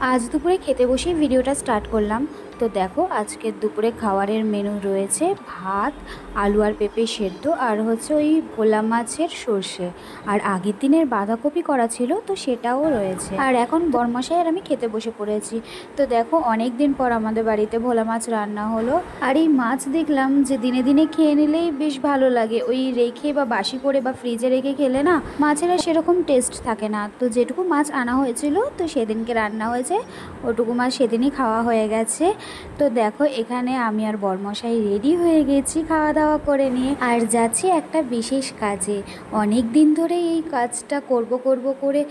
আজ দুপুরে খেতে বসেই ভিডিওটা স্টার্ট করলাম। তো দেখো, আজকের দুপুরে খাবারের মেনু রয়েছে ভাত, আলু আর পেঁপে সেদ্ধ আর হচ্ছে ওই ভোলা মাছের সর্ষে। আর আগের দিনের বাঁধাকপি করা ছিল, তো সেটাও রয়েছে। আর এখন বরমশাই আর আমি খেতে বসে পড়েছি। তো দেখো অনেক দিন পর আমাদের বাড়িতে ভোলা মাছ রান্না হলো। আর এই মাছ দেখলাম যে দিনে দিনে খেয়ে নিলেই বেশ ভালো লাগে। ওই রেখে বা বাসি করে বা ফ্রিজে রেখে খেলে না, মাছের সেরকম টেস্ট থাকে না। তো যেটুকু মাছ আনা হয়েছিল, তো সেদিনকে রান্না হয়েছে, ওটুকু মাছ সেদিনই খাওয়া হয়ে গেছে। তো দেখো, এখানে আমি আর বরমশাই রেডি হয়ে গেছি খাওয়া দাওয়া করে নিয়ে। আর যাচ্ছি একটা বিশেষ কাজে। অনেক দিন ধরে এই কাজটা করব করব করে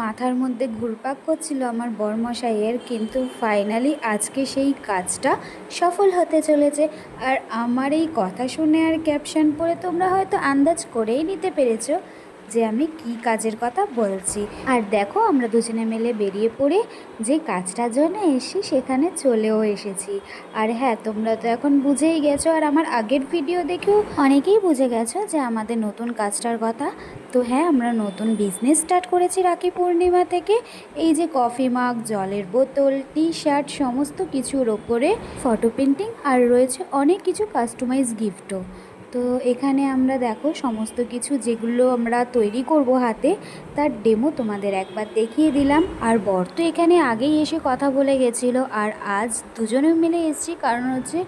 মাথার মধ্যে ঘুরপাক করছিল আমার বরমশাইয়ের, কিন্তু ফাইনালি আজকে সেই কাজটা সফল হতে চলেছে। আর আমার এই কথা শুনে আর ক্যাপশন পড়ে তোমরা হয়তো আন্দাজ করেই নিতে পেরেছ। যে আমি কি কাজের কথা বলছি। আর দেখো, আমরা দুজনে মিলে বেরিয়ে পড়ে যে কাজটার জন্য এসেছি, সেখানে চলেও এসেছি। আর হ্যাঁ তোমরা তো এখন বুঝেই গেছো, আর আমার আগের ভিডিও দেখেও অনেকেই বুঝে গেছো যে আমাদের নতুন কাজটার কথা। তো হ্যাঁ আমরা নতুন বিজনেস স্টার্ট করেছি রাখি পূর্ণিমা থেকে। এই যে কফি মাগ জলের বোতল টি শার্ট সমস্ত কিছুর ওপরে ফটো পেন্টিং আর রয়েছে অনেক কিছু কাস্টমাইজ গিফটও তো এখানে আমরা দেখো সমস্ত কিছু যেগুলো আমরা তৈরি করব হাতে, তার ডেমো তোমাদের একবার দেখিয়ে দিলাম। আর বর তো এখানে আগেই এসে কথা বলে গেছিল। আর আজ দুজনে মিলে এসেছি, কারণ হচ্ছে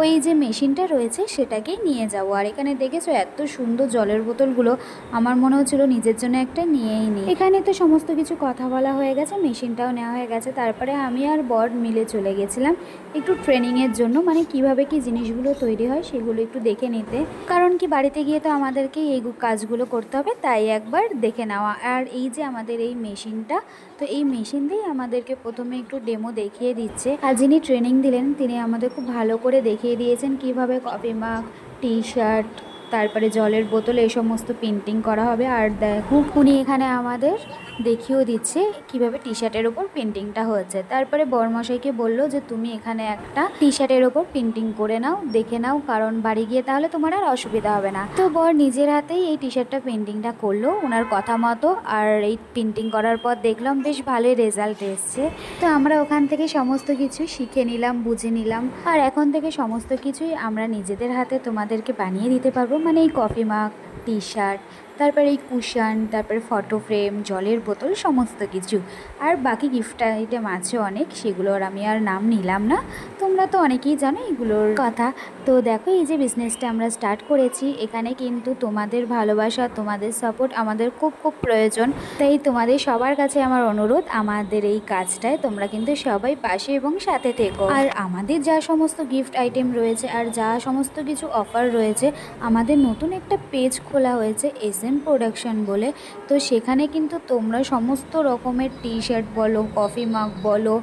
ওই যে মেশিনটা রয়েছে সেটাকেই নিয়ে যাব। আর এখানে দেখেছ এত সুন্দর জলের বোতলগুলো, আমার মনে হচ্ছিল নিজের জন্য একটা নিয়েই নিই। এখানে তো সমস্ত কিছু কথা বলা হয়ে গেছে, মেশিনটাও নেওয়া হয়ে গেছে। তারপরে আমি আর বর মিলে চলে গেছিলাম। একটু ট্রেনিংয়ের জন্য মানে কীভাবে কি জিনিসগুলো তৈরি হয় সেগুলো একটু দেখে নিতে। কারণ কি বাড়িতে গিয়ে তো আমাদেরকে এই কাজগুলো করতে হবে, তাই একবার দেখে নেওয়া। আর এই যে আমাদের এই মেশিনটা, তো এই মেশিন দিয়েই আমাদেরকে প্রথমে একটু ডেমো দেখিয়ে দিচ্ছে। আর যিনি ট্রেনিং দিলেন, তিনি আমাদের খুব ভালো করে দেখিয়ে দিয়েছেন কীভাবে কফি মাগ টি শার্ট তারপরে জলের বোতলে, এই সমস্ত পেন্টিং করা হবে। আর দেখো উনি এখানে আমাদের দেখিয়েও দিচ্ছে কীভাবে টি শার্টের ওপর পেন্টিংটা হয়েছে। তারপরে বরমশাইকে বলল যে, তুমি এখানে একটা টি শার্টের ওপর পেন্টিং করে নাও, দেখে নাও, কারণ বাড়ি গিয়ে তাহলে তোমার আর অসুবিধা হবে না। তো বর নিজের হাতেই এই টি শার্টটা পেন্টিংটা করল, ওনার কথা মতো, আর এই পেন্টিং করার পর দেখলাম বেশ ভালোই রেজাল্ট এসছে। তো আমরা ওখান থেকে সমস্ত কিছু শিখে নিলাম, বুঝে নিলাম, আর এখন থেকে সমস্ত কিছুই আমরা নিজেদের হাতে তোমাদেরকে বানিয়ে দিতে পারব। মানে এই কফি মাগ টি শার্ট তারপরে এই কুশান, তারপরে ফটো ফ্রেম জলের বোতল, সমস্ত কিছু। আর বাকি গিফট আইটেম আছে অনেক, সেগুলোর আমি আর নাম নিলাম না। তোমরা তো অনেকেই জানো এগুলোর কথা। তো দেখো, এই যে বিজনেসটা আমরা স্টার্ট করেছি, এখানে কিন্তু তোমাদের ভালোবাসা, তোমাদের সাপোর্ট আমাদের খুব খুব প্রয়োজন। তাই তোমাদের সবার কাছে আমার অনুরোধ, আমাদের এই কাজটায় তোমরা কিন্তু সবাই পাশে এবং সাথে থেকো। আর আমাদের যা সমস্ত গিফট আইটেম রয়েছে, আর যা সমস্ত কিছু অফার রয়েছে, আমাদের নতুন একটা পেজ খোলা হয়েছে এস এম প্রোডাকশান বলে তো সেখানে কিন্তু তোমরা সমস্ত রকমের টি শার্ট বলো কফি মাগ বলো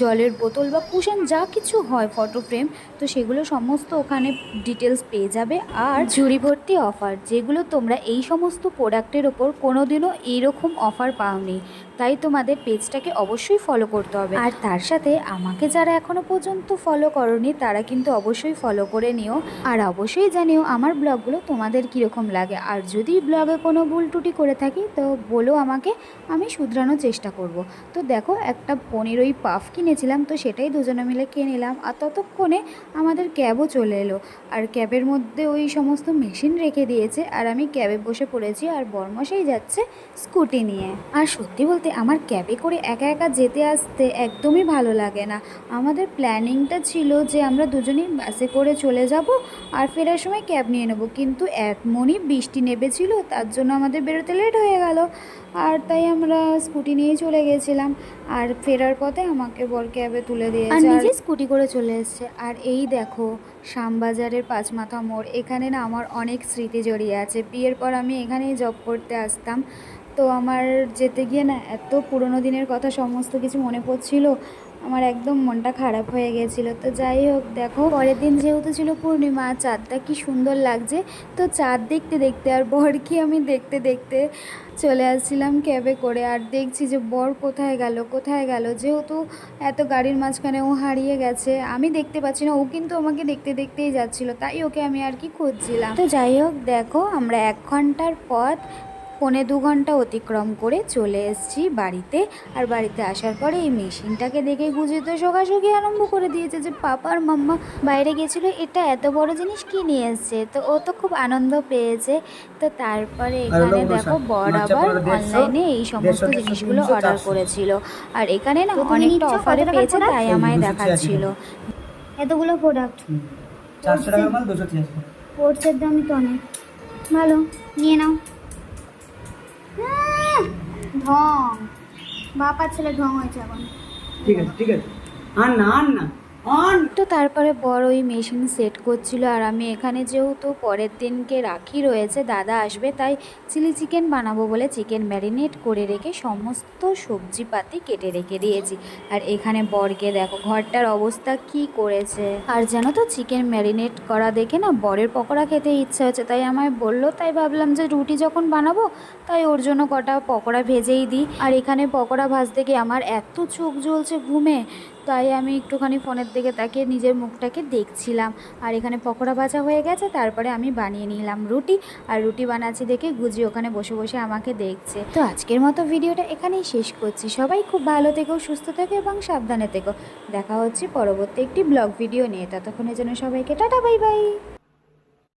জলের বোতল বা কুশন যা কিছু হয় ফটো ফ্রেম তো সেগুলো সমস্ত ওখানে ডিটেলস পেয়ে যাবে। আর ঝুড়ি ভর্তি অফার যেগুলো তোমরা এই সমস্ত প্রোডাক্টের ওপর কোনোদিনও এইরকম অফার পাওনি। তাই তোমাদের পেজটাকে অবশ্যই ফলো করতে হবে। আর তার সাথে আমাকে যারা এখনও পর্যন্ত ফলো করনি, তারা কিন্তু অবশ্যই ফলো করে নিও। আর অবশ্যই জানিও আমার ব্লগগুলো তোমাদের কীরকম লাগে। আর যদি ব্লগে কোনো ভুল টুটি করে থাকি, তো বলো আমাকে, আমি শুধরানোর চেষ্টা করব। তো দেখো, একটা পনির ওই পাফ কিনেছিলাম, তো সেটাই দুজনে মিলে কিনে নিলাম। আর ততক্ষণে আমাদের ক্যাবও চলে এলো। আর ক্যাবের মধ্যে ওই সমস্ত মেশিন রেখে দিয়েছে। আর আমি ক্যাবে বসে পড়েছি, আর বর্মশাই যাচ্ছে স্কুটি নিয়ে। আর সত্যি বলতে আমার ক্যাবে করে একা একা যেতে আসতে একদমই ভালো লাগে না। আমাদের প্ল্যানিংটা ছিল যে আমরা দুজনেই বাসে করে চলে যাব আর ফেরার সময় ক্যাব নিয়ে নেব। কিন্তু এমনই বৃষ্টি নেমেছিল তার জন্য আমাদের বেরোতে লেট হয়ে গেল আর তাই আমরা স্কুটি নিয়েই চলে গেছিলাম আর ফেরার পথে আমাকে বর ক্যাবে তুলে দিয়েছে আর নিজে স্কুটি করে চলে এসছে। আর এই দেখো শ্যামবাজারের পাঁচমাথা মোড় এখানে না আমার অনেক স্মৃতি জড়িয়ে আছে। বিয়ের পর আমি এখানেই জব করতে আসতাম। তো আমার যেতে গিয়ে না এত পুরোনো দিনের কথা সমস্ত কিছু মনে পড়ছিল, আমার একদম মনটা খারাপ হয়ে গেছিল। তো যাই হোক, দেখো, পরের দিন যেহেতু ছিল পূর্ণিমা চাঁদটা কি সুন্দর লাগছে, তো চাঁদ দেখতে দেখতে আর বরকে আমি দেখতে দেখতে চলে আসছিলাম ক্যাবে করে, আর দেখছি যে বর কোথায় গেল কোথায় গেল? যেহেতু এত গাড়ির মাঝখানে ও হারিয়ে গেছে, আমি দেখতে পাচ্ছি না, ও কিন্তু আমাকে দেখতে দেখতেই যাচ্ছিল, তাই ওকে আমি আর কি খুঁজছিলাম। তো যাই হোক, দেখো, আমরা এক ঘণ্টার পথ পৌনে দু ঘণ্টা অতিক্রম করে চলে এসেছি বাড়িতে। আর বাড়িতে আসার পরে এই মেশিনটাকে দেখে গুজি তো শোকাশুকি আরম্ভ করে দিয়েছে যে পাপার মাম্মা বাইরে গেছিল এটা এত বড় জিনিস কি নিয়ে এসছে? তো ও তো খুব আনন্দ পেয়েছে। তো তারপরে এখানে দেখো বর আবার অনলাইনে এই সমস্ত জিনিসগুলো অর্ডার করেছিল। আর এখানে না অনেকটা অফারে পেয়েছে তাই আমায় দেখাচ্ছিল এতগুলো প্রোডাক্ট চারশো টাকা মাল দুশো কোর্সের দামই তো অনেক। ভালো নিয়ে নাও। ঢং। বাপার ছেলে ঢং হয়েছে এখন। ঠিক আছে ঠিক আছে। আন না আন না। তো তারপরে বড় ওই মেশিন সেট করছিল আর আমি এখানে যেহেতু পরের দিনকে রাখি রয়েছে, দাদা আসবে, তাই চিলি চিকেন বানাবো বলে চিকেন ম্যারিনেট করে রেখে সমস্ত সবজিপাতি কেটে রেখে দিয়েছি। আর এখানে বরকে দেখো, ঘরটার অবস্থা কি করেছে। আর জানো তো, চিকেন ম্যারিনেট করা দেখে না বরের পকোড়া খেতে ইচ্ছে হচ্ছে, তাই আমায় বলল, তাই ভাবলাম যে রুটি যখন বানাবো, তাই ওর জন্য কটা পকোড়া ভেজেই দিই। আর এখানে পকোড়া ভাজতে গিয়ে আমার এত চোখ জ্বলছে ঘুমে তাই আমি একটুখানি ফোনের দিকে তাকিয়ে নিজের মুখটাকে দেখছিলাম। আর এখানে পকোড়া ভাজা হয়ে গেছে, তারপরে আমি বানিয়ে নিলাম রুটি। আর রুটি বানাচ্ছি দেখে গুজি ওখানে বসে বসে আমাকে দেখছে। তো আজকের মতো ভিডিওটা এখানেই শেষ করছি। সবাই খুব ভালো থেকো, সুস্থ থেকো এবং সাবধানে থেকো। দেখা হচ্ছে পরবর্তী একটি ব্লগ ভিডিও নিয়ে। ততক্ষণের জন্য সবাইকে টাটা, বাই বাই।